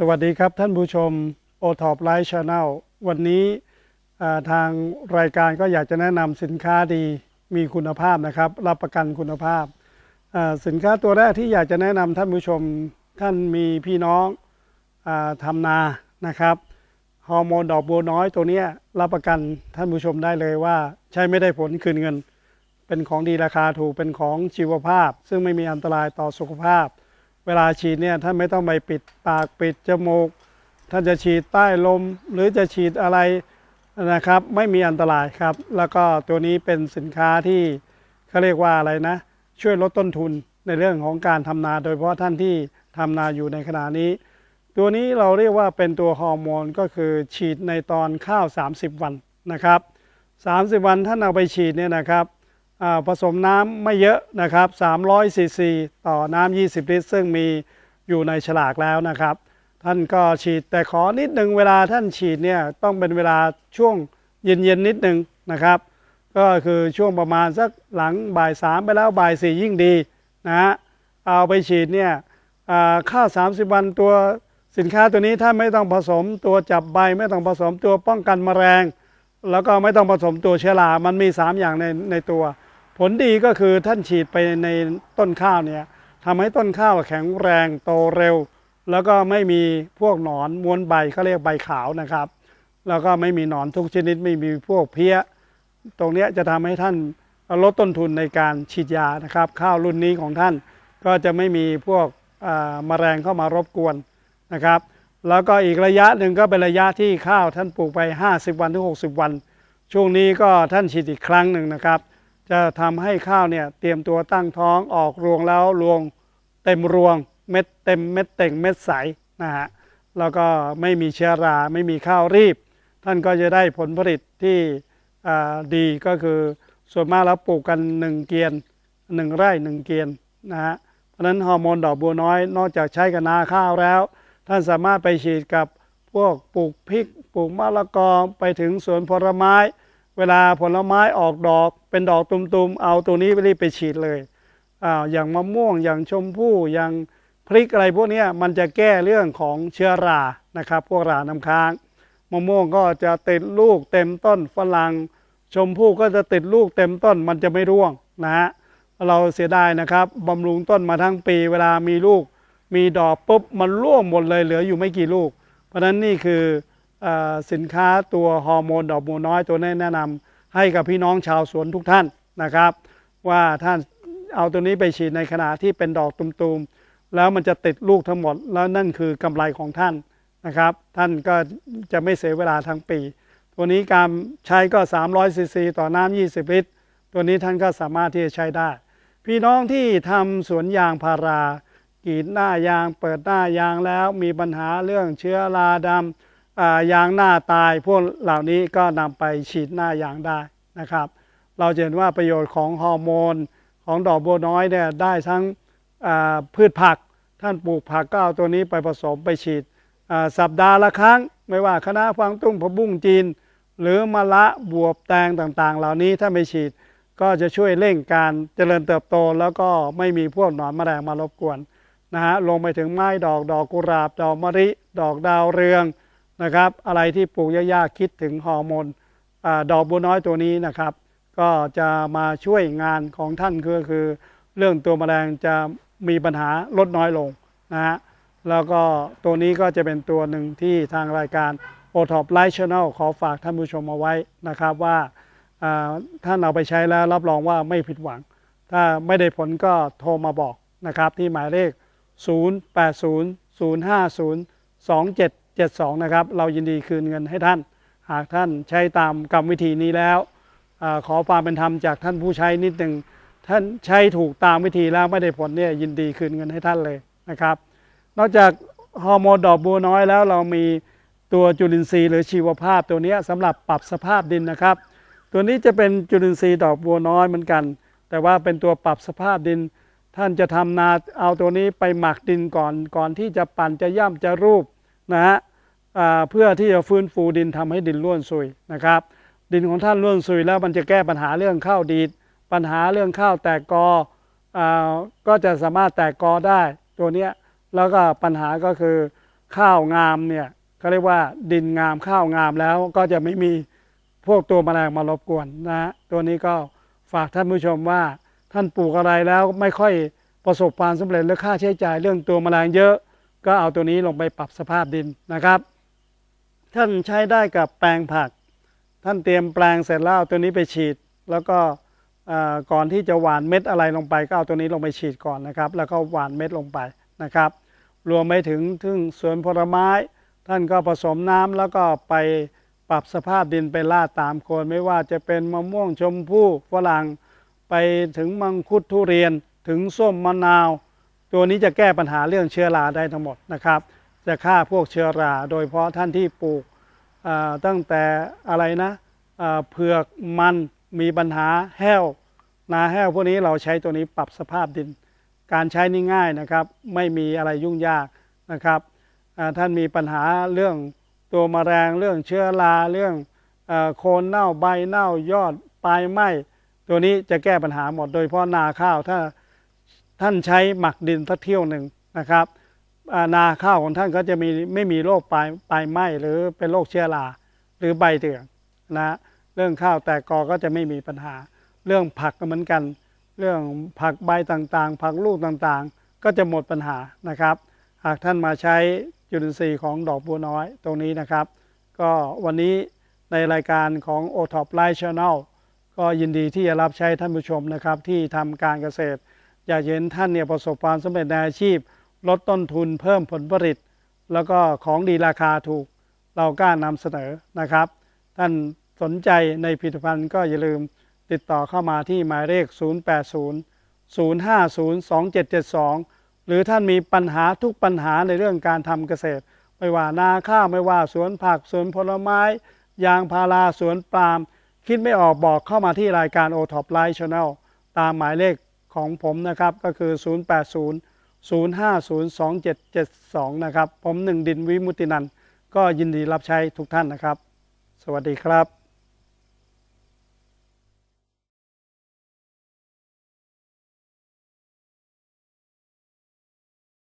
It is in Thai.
สวัสดีครับท่านผู้ชม o t o p Live Channel วันนี้ทางรายการก็อยากจะแนะนำสินค้าดีมีคุณภาพนะครับ รับประกันคุณภาพ สินค้าตัวแรกที่อยากจะแนะนำท่านผู้ชมท่านมีพี่น้องอทำนานะครับฮอร์โมนดอกบัวน้อยตัวนี้รับประกันท่านผู้ชมได้เลยว่า ใช้ไม่ได้ผลคืนเงิน เป็นของดีราคาถูกเป็นของชีวภาพ ซึ่งไม่มีอันตรายต่อสุขภาพ เวลาฉีดเนี่ยท่านไม่ต้องไปปิดปากปิดจมูก ท่านจะฉีดใต้ลม หรือจะฉีดอะไรนะครับไม่มีอันตรายครับ แล้วก็ตัวนี้เป็นสินค้าที่เขาเรียกว่าอะไรนะ ช่วยลดต้นทุนในเรื่องของการทำนา โดยเฉพาะท่านที่ทำนาอยู่ในขณะนี้ ตัวนี้เราเรียกว่าเป็นตัวฮอร์โมนก็คือฉีดในตอนข้าว 30 วันนะครับ 30 วันท่านเอาไปฉีดเนี่ยนะครับ ผสมน้ำไม่เยอะนะครับ300ซีซีต่อน้ำ20 ลิตร ซึ่งมีอยู่ในฉลากแล้วนะครับ ท่านก็ฉีดแต่ขอนิดหนึ่งเวลาท่านฉีดเนี่ยต้องเป็นเวลาช่วงเย็นๆนิดหนึ่งนะครับ ก็คือช่วงประมาณสักหลังบ่ายสามไปแล้วบ่ายสี่ยิ่งดีนะฮะเอาไปฉีดเนี่ยอ่า 30 วันตัวสินค้าตัวนี้ถ้าไม่ต้องผสมตัวจับใบ ไม่ต้องผสมตัวป้องกันแมลง แล้วก็ไม่ต้องผสมตัวเชื้อรา มันมี 3 อย่างในในตัว ผลดีก็คือท่านฉีดไปในต้นข้าวเนี่ยทำให้ต้นข้าวแข็งแรงโตเร็ว แล้วก็ไม่มีพวกหนอนม้วนใบเขาเรียกใบขาวนะครับ แล้วก็ไม่มีหนอนทุกชนิดไม่มีพวกเพี้ย ตรงนี้จะทำให้ท่านลดต้นทุนในการฉีดยานะครับ ข้าวรุ่นนี้ของท่านก็จะไม่มีพวกอ่าแมลงเข้ามารบกวนนะครับ แล้วก็อีกระยะหนึ่งก็เป็นระยะที่ข้าวท่านปลูกไป 50 วันถึง60 วัน ช่วงนี้ก็ท่านฉีดอีกครั้งหนึ่งนะครับ จะทำให้ข้าวเนี่ยเตรียมตัวตั้งท้องออกรวงแล้วรวงเต็มรวงเม็ดเต็มเม็ดเต่งเม็ดใสนะฮะแล้วก็ไม่มีเชื้อราไม่มีข้าวรีบ ท่านก็จะได้ผลผลิตที่ดีก็คือส่วนมากแล้วปลูกกัน 1 เกียน1ไร่ 1 เกียนนะฮะเพราะนั้นฮอร์โมนดอกบัวน้อย นอกจากใช้กับนาข้าวแล้ว ท่านสามารถไปฉีดกับพวกปลูกพริกปลูกมะละกอไปถึงสวนผลไม้ เวลาผลไม้ออกดอกเป็นดอกตุมๆ เอาตัวนี้ไปรีบไปฉีดเลยอาอย่างมะม่วงอย่างชมพู่อย่างพริกอะไรพวกนี้มันจะแก้เรื่องของเชื้อรานะครับ พวกราน้ำค้างมะม่วงก็จะติดลูกเต็มต้นฝรั่งชมพู่ก็จะติดลูกเต็มต้นมันจะไม่ร่วงนะฮะเราเสียดายนะครับบำรุงต้นมาทั้งปี เวลามีลูก มีดอกปุ๊บมันร่วงหมดเลยเหลืออยู่ไม่กี่ลูก เพราะฉะนั้นนี่คือ สินค้าตัวฮอร์โมนดอกบัวน้อยตัวนี้แนะนำให้กับพี่น้องชาวสวนทุกท่านนะครับ ว่าท่านเอาตัวนี้ไปฉีดในขณะที่เป็นดอกตุมๆแล้วมันจะติดลูกทั้งหมด แล้วนั่นคือกำไรของท่านนะครับ ท่านก็จะไม่เสียเวลาทั้งปี ตัวนี้การใช้ก็ 300ซีซีต่อน้ำ20 ลิตร ตัวนี้ท่านก็สามารถที่จะใช้ได้ พี่น้องที่ทำสวนยางพารากรีดหน้ายาง เปิดหน้ายางแล้วมีปัญหาเรื่องเชื้อราดำอ่า ยางหน้าตายพวกเหล่านี้ก็นำไปฉีดหน้ายางได้นะครับ เราเห็นว่าประโยชน์ของฮอร์โมนของดอกบัวน้อยเนี่ยได้ทั้งพืชผัก ท่านปลูกผักก็เอาตัวนี้ไปผสมไปฉีดสัปดาห์ละครั้ง ไม่ว่าคณะฟางตุ้งผบุ้งจีน หรือมะละบวบแตงต่างๆ เหล่านี้ถ้าไม่ฉีดก็จะช่วยเร่งการเจริญเติบโต แล้วก็ไม่มีพวกหนอนแมลงมารบกวนนะฮะลงไปถึงไม้ดอกดอกกุหลาบ ดอกมะลิดอกดาวเรือง นะครับ อะไรที่ปลูกยากๆคิดถึงฮอร์โมนดอกบัวน้อยตัวนี้นะครับ ก็จะมาช่วยงานของท่านก็คือ เรื่องตัวแมลงจะมีปัญหาลดน้อยลงนะฮะแล้วก็ตัวนี้ก็จะเป็นตัวหนึ่งที่ทางรายการ o t o p Light Channel ขอฝากท่านผู้ชมเอาไว้นะครับว่าอ่าท่านเอาไปใช้แล้วรับรองว่าไม่ผิดหวัง ถ้าไม่ได้ผลก็โทรมาบอกนะครับที่หมายเลข 08005027 72 นะครับ เรายินดีคืนเงินให้ท่าน หากท่านใช้ตามกรรมวิธีนี้แล้วอขอความเป็นธรรมจากท่านผู้ใช้นิดหนึ่งท่านใช้ถูกตามวิธีแล้วไม่ได้ผลเนี่ยยินดีคืนเงินให้ท่านเลยนะครับ นอกจากฮอร์โมนดอกบัวน้อยแล้วเรามีตัวจุลินทรีย์หรือชีวภาพตัวนี้ยสำหรับปรับสภาพดินนะครับ ตัวนี้จะเป็นจุลินทรีย์ดอกบัวน้อยเหมือนกัน แต่ว่าเป็นตัวปรับสภาพดิน ท่านจะทำนาเอาตัวนี้ไปหมักดินก่อนก่อนที่จะปั่นจะย่ำจะรูปนะฮะ เพื่อที่จะฟื้นฟูดินทำให้ดินร่วนซุยนะครับ ดินของท่านร่วนซุยแล้วมันจะแก้ปัญหาเรื่องข้าวดีดปัญหาเรื่องข้าวแตกกออาก็จะสามารถแตกกอได้ตัวเนี้ยแล้วก็ปัญหาก็คือข้าวงามเนี่ยเขาเรียกว่าดินงามข้าวงามแล้วก็จะไม่มีพวกตัวแมลงมารบกวนนะฮะตัวนี้ก็ฝากท่านผู้ชมว่าท่านปลูกอะไรแล้วไม่ค่อยประสบความสำเร็จหรือค่าใช้จ่ายเรื่องตัวแมลงเยอะ ก็เอาตัวนี้ลงไปปรับสภาพดินนะครับ ท่านใช้ได้กับแปลงผัก ท่านเตรียมแปลงเสร็จแล้วเอาตัวนี้ไปฉีด แล้วก็ก่อนที่จะหว่านเม็ดอะไรลงไปก็เอาตัวนี้ลงไปฉีดก่อนนะครับ แล้วก็หว่านเม็ดลงไปนะครับ รวมไปถึงถึงสวนผลไม้ ท่านก็ผสมน้ำแล้วก็ไปปรับสภาพดินไปลาดตามโคนไม่ว่าจะเป็นมะม่วงชมพู่ฝรั่งไปถึงมังคุดทุเรียนถึงส้มมะนาว ตัวนี้จะแก้ปัญหาเรื่องเชื้อราได้ทั้งหมดนะครับ จะฆ่าพวกเชื้อรา โดยเฉพาะท่านที่ปลูกตั้งแต่อะไรนะเผือกมันมีปัญหาแห้วนาแห้วพวกนี้เราใช้ตัวนี้ปรับสภาพดิน การใช้นี่ง่ายนะครับ ไม่มีอะไรยุ่งยากนะครับท่านมีปัญหาเรื่องตัวแมลงเรื่องเชื้อราเรื่องอโคนเน่าใบเน่ายอดปลายไหมตัวนี้จะแก้ปัญหาหมดโดยเฉพาะนาข้าวถ้าท่านใช้หมักดินสักเที่ยวหนึ่งนะครับ นาข้าวของท่านก็จะมีไม่มีโรคปลายปลายไหมหรือเป็นโรคเชื้อราหรือใบเถื่องนะเรื่องข้าวแตกกอก็จะไม่มีปัญหา เรื่องผักก็เหมือนกัน เรื่องผักใบต่างๆ ผักลูกต่างๆ ก็จะหมดปัญหานะครับ หากท่านมาใช้จุลินทรีย์ของดอกบัวน้อยตรงนี้นะครับ ก็วันนี้ในรายการของ o t o p Live Channel ก็ยินดีที่จะรับใช้ท่านผู้ชมนะครับ ที่ทำการเกษตร อยากเห็นท่านเนี่ยประสบความสำเร็จในอาชีพ ลดต้นทุนเพิ่มผลผลิต แล้วก็ของดีราคาถูกเรากล้านำเสนอนะครับ ท่านสนใจในผลิตภัณฑ์ก็อย่าลืมติดต่อเข้ามาที่หมายเลข 080 050 2772 หรือท่านมีปัญหาทุกปัญหาในเรื่องการทำเกษตร ไม่ว่านาข้าวไม่ว่าสวนผักสวนผลไม้ ยางพาราสวนปาล์มคิดไม่ออกบอกเข้ามาที่รายการ o t o p Live Channel ตามหมายเลขของผมนะครับก็คือ 080 050 2772 นะครับ ผมหนึ่งดินวิมุตินันก็ยินดีรับใช้ทุกท่านนะครับ สวัสดีครับ